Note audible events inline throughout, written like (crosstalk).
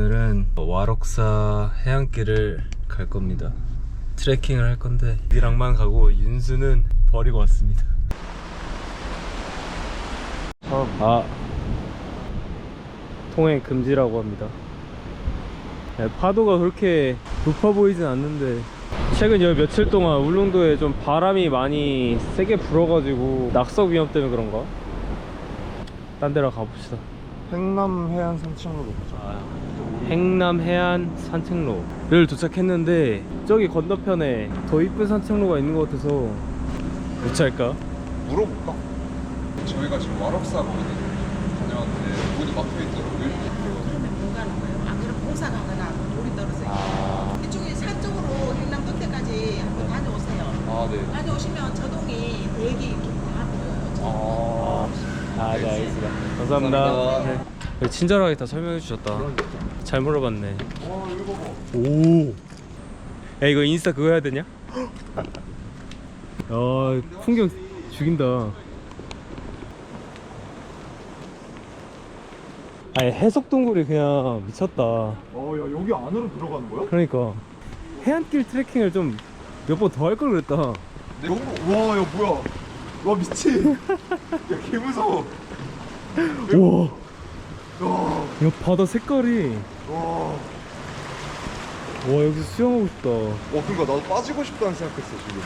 자, 오늘은 와록사 해안길을 갈 겁니다. 트레킹을 할 건데 이랑만 가고 윤수는 버리고 왔습니다. 아, 통행 금지라고 합니다. 네, 파도가 그렇게 높아 보이진 않는데 최근 여 며칠 동안 울릉도에 좀 바람이 많이 세게 불어가지고 낙석 위험 때문에 그런가? 딴 데로 가봅시다. 행남 해안 산책로로 보자. 행남 해안 산책로를 도착했는데 저기 건너편에 더 이쁜 산책로가 있는 것 같아서 유치할까? 물어볼까? 저희가 지금 와럭사 거기 다녀왔는데 문이 막혀 있더라고요. 그러면 못 가는 거예요. 안 그러면 공사 가거나 돌이 떨어져요. 아, 이쪽에 산 쪽으로 행남 끝에까지 한번 다녀오세요. 아 네. 다녀오시면 저동이 대기 이렇게 다 보여요. 아, 아, 네, 알겠습니다. 감사합니다. 감사합니다. 네. 친절하게 다 설명해 주셨다. 잘 물어봤네. 오. 야 이거 인스타 그거 해야 되냐? 야 풍경 죽인다. 아니 해석 동굴이 그냥 미쳤다. 어, 야 여기 안으로 들어가는 거야? 그러니까 해안길 트레킹을 좀 몇 번 더 할 걸 그랬다. 네. 와, 야 뭐야? 와 미친. (laughs) 야 개 무서워. 우와. 야, 야 바다 색깔이. 와. 와 여기서 수영하고 싶다. 와 그러니까 나도 빠지고 싶다는 생각했어 지금.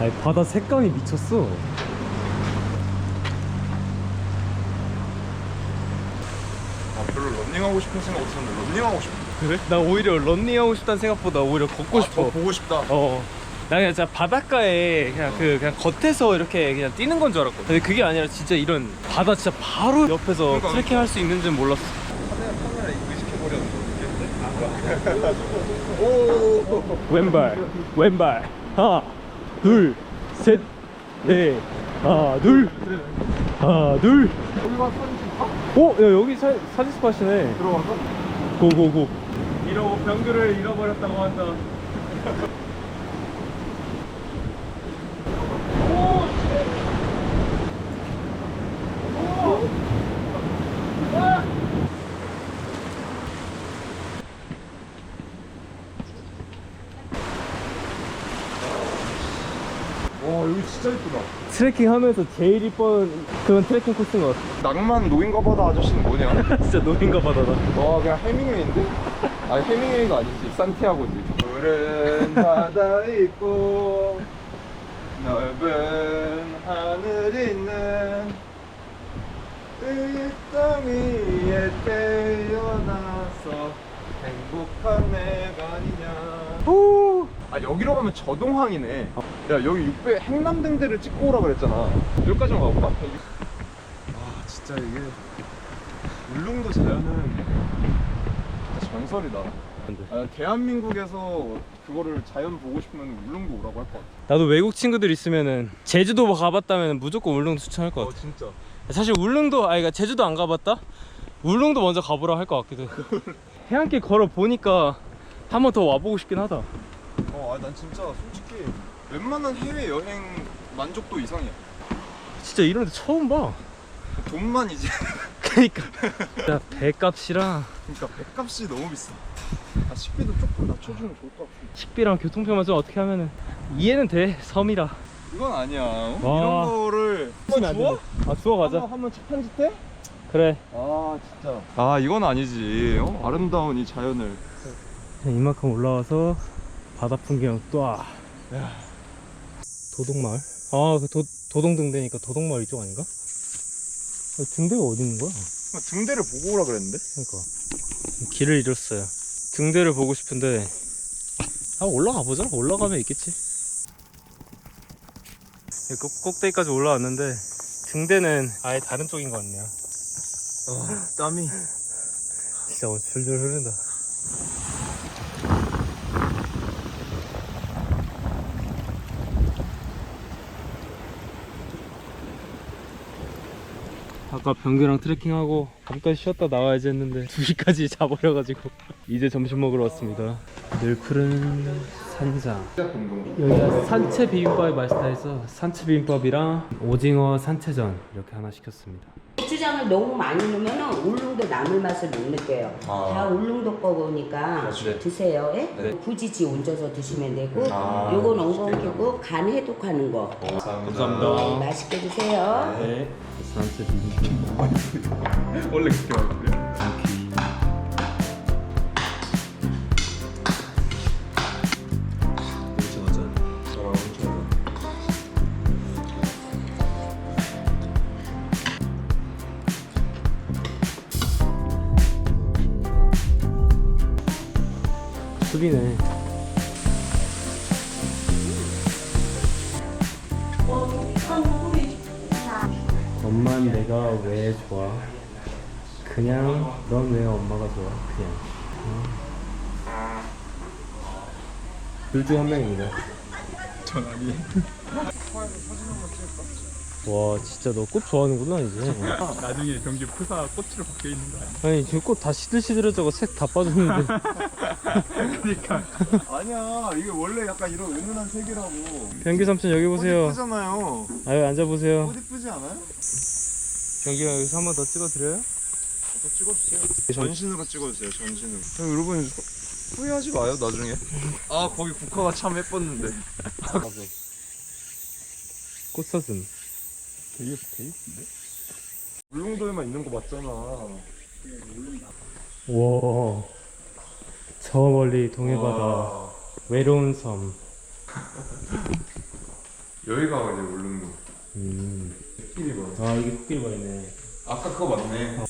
아니 바다 색감이 미쳤어. 아 별로 런닝하고 싶은 생각 없었는데 런닝하고 싶어. 그래? 나 오히려 런닝 하고 싶다는 생각보다 오히려 걷고 아, 싶어. 더 보고 싶다. 어. 나 그냥 진짜 바닷가에 그냥 그 그냥 겉에서 이렇게 그냥 뛰는 건 줄 알았거든. 근데 그게 아니라 진짜 이런 바다 진짜 바로 옆에서 그러니까. 트레킹 할 수 있는 줄 몰랐어. 카메라 카메라 의식해 버렸는데. 오. 왼발, 왼발. 하나, 둘, 셋, 넷. 하나, 둘. 하나, 둘. 찍까? 어, 야 여기 사, 사진 스팟이네. 들어가서? 고고고. 이러고 병들을 잃어버렸다고 한다. 트레킹 하면서 제일 이쁜 그런 트레킹 코스인 것 같아. 낭만 노인가 바다 아저씨는 뭐냐? 진짜 노인가 바다다. 와 그냥 해밍웨이인데? 아니 해밍웨이가 아니지. 산티아고지 푸른 (laughs) 바다 있고 넓은 하늘 있는 이땅 위에 태어나서 행복한 내가 아니냐. 오! 아 여기로 가면 저동항이네. 야 여기 6배 행남등대를 찍고 오라 그랬잖아. 여기까지만 가볼까? 아 진짜 이게 울릉도 자연은 전설이다. 아, 대한민국에서 그거를 자연 보고 싶으면 울릉도 오라고 할 것 같아. 나도 외국 친구들 있으면은 제주도 가봤다면 무조건 울릉도 추천할 것 같아. 진짜. 사실 울릉도 아이가 제주도 안 가봤다. 울릉도 먼저 가보라 할 것 같기도 해. 해안길 걸어 보니까 한 번 더 와보고 싶긴 하다. 어, 아, 난 진짜 솔직히 웬만한 해외 여행 만족도 이상이야. 진짜 이런 데 처음 봐. 돈만 이제. (laughs) 그니까. 진짜 배값이랑 그러니까 백값이 너무 비싸. 아, 식비도 조금 낮춰주면 좋을 것 같아. 식비랑 교통표만 좀 어떻게 하면은 이해는 돼. 섬이라. 이건 아니야. 어? 와. 이런 거를 안 주워? 아 주워 가자. 한번 착한 짓 해? 그래. 아 진짜. 아 이건 아니지. 어? 아름다운 이 자연을. 이만큼 올라와서 바다 풍경 또 아. 도동마을? 아, 그 도, 도동등대니까 도동마을 이쪽 아닌가? 아, 등대가 어디 있는 거야? 등대를 보고 오라 그랬는데. 그러니까 길을 잃었어요. 등대를 보고 싶은데 아 올라가 보자. 올라가면 있겠지. 이 꼭, 꼭대기까지 올라왔는데 등대는 아예 다른 쪽인 것 같네요. 어, 땀이. 진짜 오늘 줄줄 흐른다. 아까 변규랑 트레킹하고 잠깐 쉬었다 나와야지 했는데 (laughs) 2시까지 자버려가지고 이제 점심 먹으러 왔습니다 늘 푸른 산장. 여기가 산채 비빔밥이 맛있다 해서 산채 비빔밥이랑 오징어 산채전 이렇게 하나 시켰습니다 고추장을 너무 많이 넣으면 울릉도 나물 맛을 못 느껴요. 아. 다 울릉도 거 보니까 네. 드세요. 예? 네. 굳이 지 얹어서 드시면 되고 아, 요건 엉겅퀴고 간 해독하는 거. 감사합니다. 네, 맛있게 드세요. 네 산채 비빔밥 (laughs) 원래 그렇게 맛있대요. 엄마는 내가 왜 좋아? 그냥 넌 왜 엄마가 좋아? 그냥 둘중 한 명입니다 전 아니에요. 와 진짜 너 꽃 좋아하는구나 이제 나중에 경기 푸사 꽃으로 바뀌어 있는 거 아니야? 아니 지금 꽃 다 시들시들해져고 색다 빠졌는데 (laughs) 아니야 이게 원래 약간 이런 은은한 색이라고. 변기 삼촌 여기 보세요 예쁘잖아요. 아유 앉아보세요 꽃 예쁘지 않아요? 경기가 여기서 한 번 더 찍어드려요? 또 찍어주세요. 전신으로 찍어주세요. 전신으로. 여러분 후회하지 마요 나중에. 아 거기 국화가 참 예뻤는데. (laughs) 꽃사슴 되게 예쁜데? 울릉도에만 있는 거 맞잖아. 우와 저 멀리 동해바다 와. 외로운 섬 (laughs) 여기가 이제 울릉도. 음. 끼리 봐. 아 이게 코끼리가 있네 아까 그거 맞네.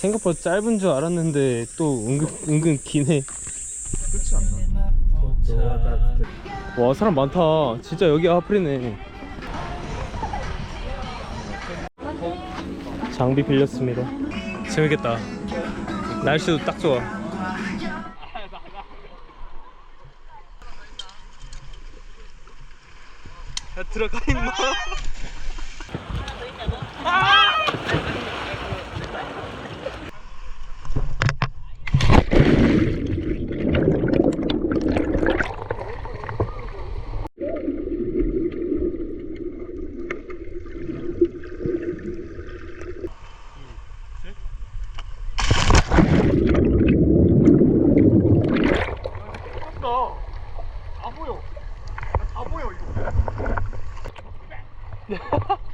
생각보다 짧은 줄 알았는데 또 은근, 은근 기네 끝이 안 나. 와 사람 많다 진짜 여기 아프리네 장비 빌렸습니다. 재밌겠다. 날씨도 딱 좋아. 야 들어가 임마 (laughs)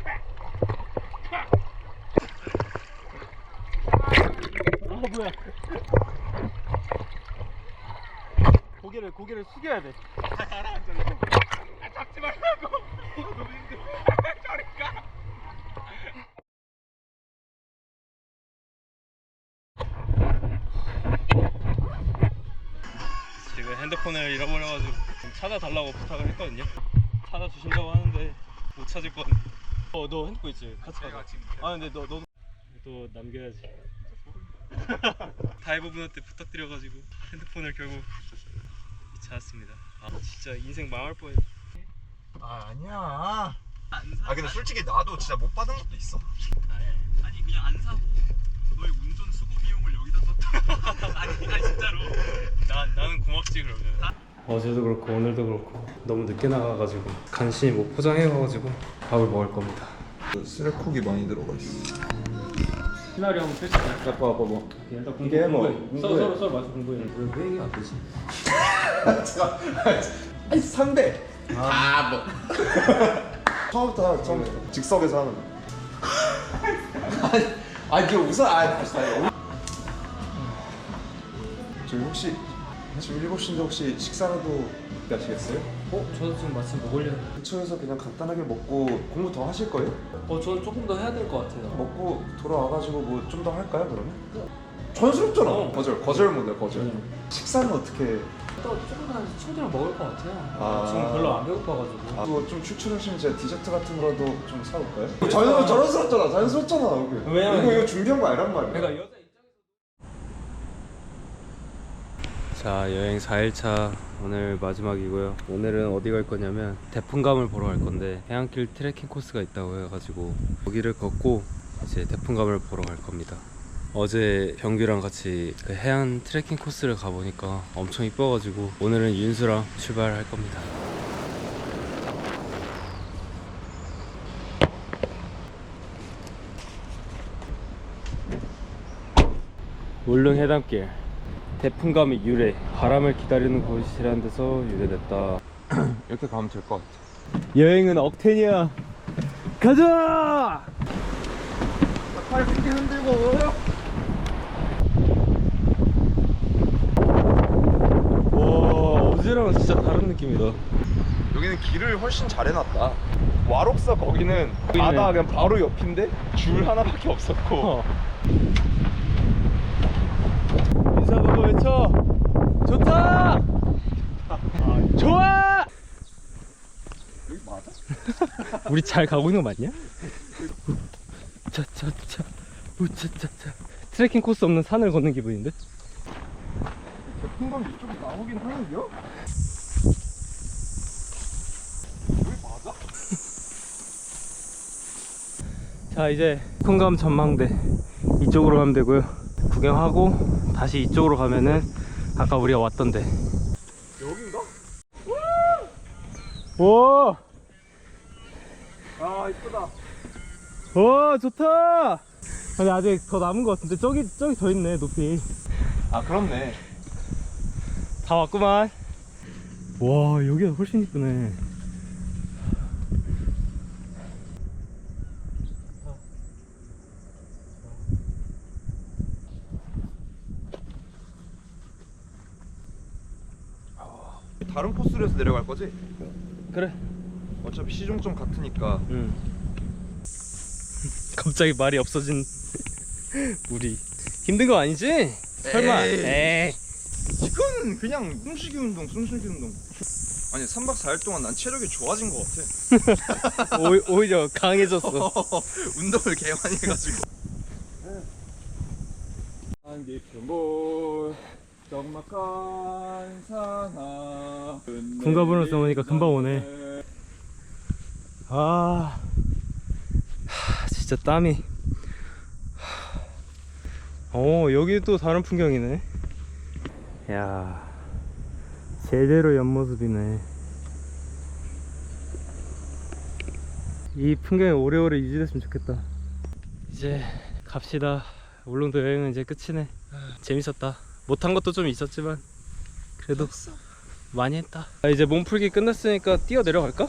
고개를 숙여야 돼 지금 핸드폰을 잃어버려가지고 좀 찾아달라고 부탁을 했거든요. 찾아주신다고 하는데 못 찾을 건. 어, 너 핸드폰 있지? 같이 가자. 아, 근데 너, 너. 또 남겨야지. (laughs) 다이버 분한테 부탁드려가지고 핸드폰을 결국 찾았습니다. 아, 진짜 인생 망할 뻔했. 아 아니야. 아 근데 솔직히 나도 진짜 못 받은 것도 있어. 아니 그냥 안 사고 너의 운전 수고 비용을 여기다 썼다. (laughs) 아니 아니 진짜로. 나 나는 고맙지 그러면. 어제도 그렇고 오늘도 그렇고 너무 늦게 나가가지고 간신히 못 포장해가지고 밥을 먹을 겁니다. 쓰레쿡이 많이 들어가 있어. 시나리오 한번 펼칠까요? 아빠 아빠 뭐. 일단 이게 뭐. 공부해. 서로 서로 서로 맞춰 공부해. 왜 얘기 안 되지? 아니 상대. 아 뭐. 처음부터 하자, 처음부터. 즉석에서 하는 거. 아 이게 우선 아 다시 다시. 저희 혹시 지금 7시인데 혹시 식사라도 하시겠어요? 어? 저도 지금 마침 먹으려고. 근처에서 그냥 간단하게 먹고 공부 더 하실 거예요? 어, 저는 조금 더 해야 될 것 같아요. 먹고 돌아와가지고 뭐 좀 더 할까요 그러면? 전스럽잖아. 어. 거절 거절 모델 거절. 응. 식사는 어떻게? 또 조금 더 친구들이랑 먹을 것 같아요. 아. 지금 별로 안 배고파가지고. 아, 그거 좀 추출하시면 제가 디저트 같은 거라도 좀 사올까요? 자연 자연스럽잖아, 자연스럽잖아. 왜냐면- 이거 이거 준비한 거 아니란 말이야. 그러니까 여자 자 여행 4일차 오늘 마지막이고요 오늘은 어디 갈 거냐면 대풍감을 보러 갈 건데 해안길 트레킹 코스가 있다고 해가지고 거기를 걷고 이제 대풍감을 보러 갈 겁니다 어제 병규랑 같이 그 해안 트레킹 코스를 가보니까 엄청 이뻐가지고 오늘은 윤수랑 출발할 겁니다. 울릉 해담길 태풍감이 유래 바람을 기다리는 곳이라는 데서 유래됐다 (clears throat) 이렇게 가면 될 것 같아. 여행은 억텐이야 가자 팔 이렇게 흔들고. 와 어제랑은 진짜 다른 느낌이다 여기는 길을 훨씬 잘 해놨다. 와록사 거기는 바다 그냥 바로 옆인데 줄 하나밖에 없었고. 어. 인사 보고 외쳐 좋다 좋아 여기 맞아? (laughs) 우리 잘 가고 있는 거 맞냐? 차차차 우차차차 트레킹 코스 없는 산을 걷는 기분인데? 풍광 이쪽이 나오긴 하는데요? 여기 맞아? (laughs) 자 이제 풍감 전망대 이쪽으로 가면 되고요 구경하고 다시 이쪽으로 가면은 아까 우리가 왔던데 여긴가? 오! 아 이쁘다. 오 좋다 근데 아직 더 남은 것 같은데 저기 저기 더 있네 높이 아 그렇네. 다 왔구만 와 여기가 훨씬 이쁘네 다른 코스로 해서 내려갈 거지? 그래 어차피 시종점 같으니까. 응 (laughs) 갑자기 말이 없어진 우리 힘든 거 아니지? 설마 에이. 이건 그냥 숨쉬기 운동, 숨쉬기 운동. 아니 3박 4일 동안 난 체력이 좋아진 것 같아. (laughs) 오, 오히려 강해졌어 (laughs) 운동을 개 많이 해가지고. 한 깊은 볼 적막한 산하 군가분을 써보니까 금방 오네. 아 하, 진짜 땀이 어 여기 또 다른 풍경이네 야 제대로 옆모습이네. 이 풍경이 오래오래 유지됐으면 좋겠다. 이제 갑시다. 울릉도 여행은 이제 끝이네. 재밌었다. 못한 것도 좀 있었지만 그래도 많이 했다. 아, 이제 몸풀기 끝났으니까 뛰어 내려갈까?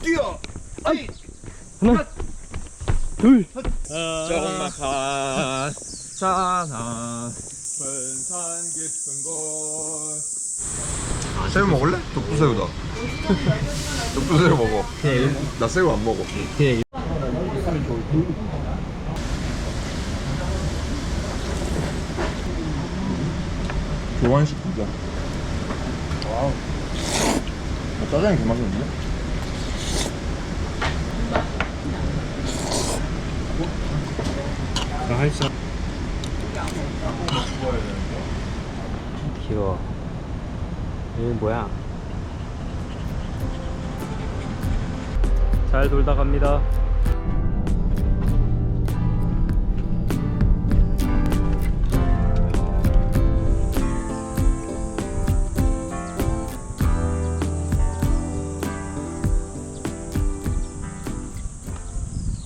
뛰어! 아이! 하나 둘. 적막한 산 하 분산 깊은 곳 새우 먹을래? 독두새우다. 독두새우 먹어. 나 새우 안 먹어. 교환식 피자 와우. 어, 짜장이 개 맛있는데? 할수 귀여워. 얘 뭐야? 잘 놀다 갑니다